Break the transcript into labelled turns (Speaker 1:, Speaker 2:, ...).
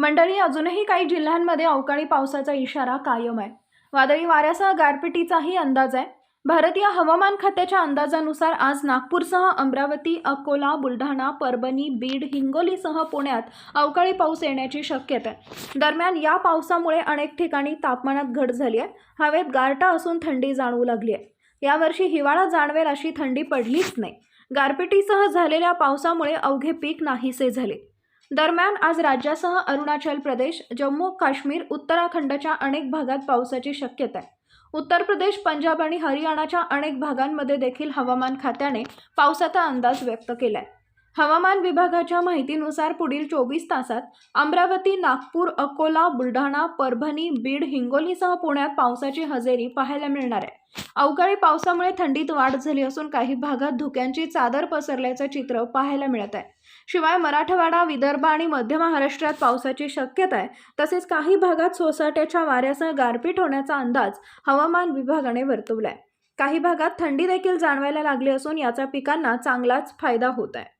Speaker 1: मंडळी अजूनही काही जिल्ह्यांमध्ये अवकाळी पावसाचा इशारा कायम आहे वादळी वाऱ्यासह गारपिटीचाही अंदाज आहे भारतीय हवामान खात्याच्या अंदाजानुसार आज नागपूरसह अमरावती अकोला बुलढाणा परभणी बीड हिंगोलीसह पुण्यात अवकाळी पाऊस येण्याची शक्यता आहे दरम्यान या पावसामुळे अनेक ठिकाणी तापमानात घट झाली आहे हवेत गारटा असून थंडी जाणवू लागली आहे यावर्षी हिवाळा जाणवेल अशी थंडी पडलीच नाही गारपिटीसह झालेल्या पावसामुळे अवघे पीक नाहीसे झाले दरम्यान आज राज्यासह अरुणाचल प्रदेश जम्मू काश्मीर उत्तराखंडच्या अनेक भागात पावसाची शक्यता आहे उत्तर प्रदेश पंजाब आणि हरियाणाच्या अनेक भागांमध्ये देखील हवामान खात्याने पावसाचा अंदाज व्यक्त केला आहे हवामान विभागाच्या माहितीनुसार पुढील चोवीस तासात अमरावती नागपूर अकोला बुलढाणा परभणी बीड हिंगोलीसह पुण्यात पावसाची हजेरी पाहायला मिळणार आहे अवकाळी पावसामुळे थंडीत वाढ झाली असून काही भागात धुक्यांची चादर पसरल्याचं चित्र पाहायला मिळत आहे शिवाय मराठवाडा विदर्भ आणि मध्य महाराष्ट्रात पावसाची शक्यता आहे तसेच काही भागात सोसाट्याच्या वाऱ्यासह गारपीट होण्याचा अंदाज हवामान विभागाने वर्तवला आहे काही भागात थंडी देखील जाणवायला लागली असून याचा पिकांना चांगलाच फायदा होत आहे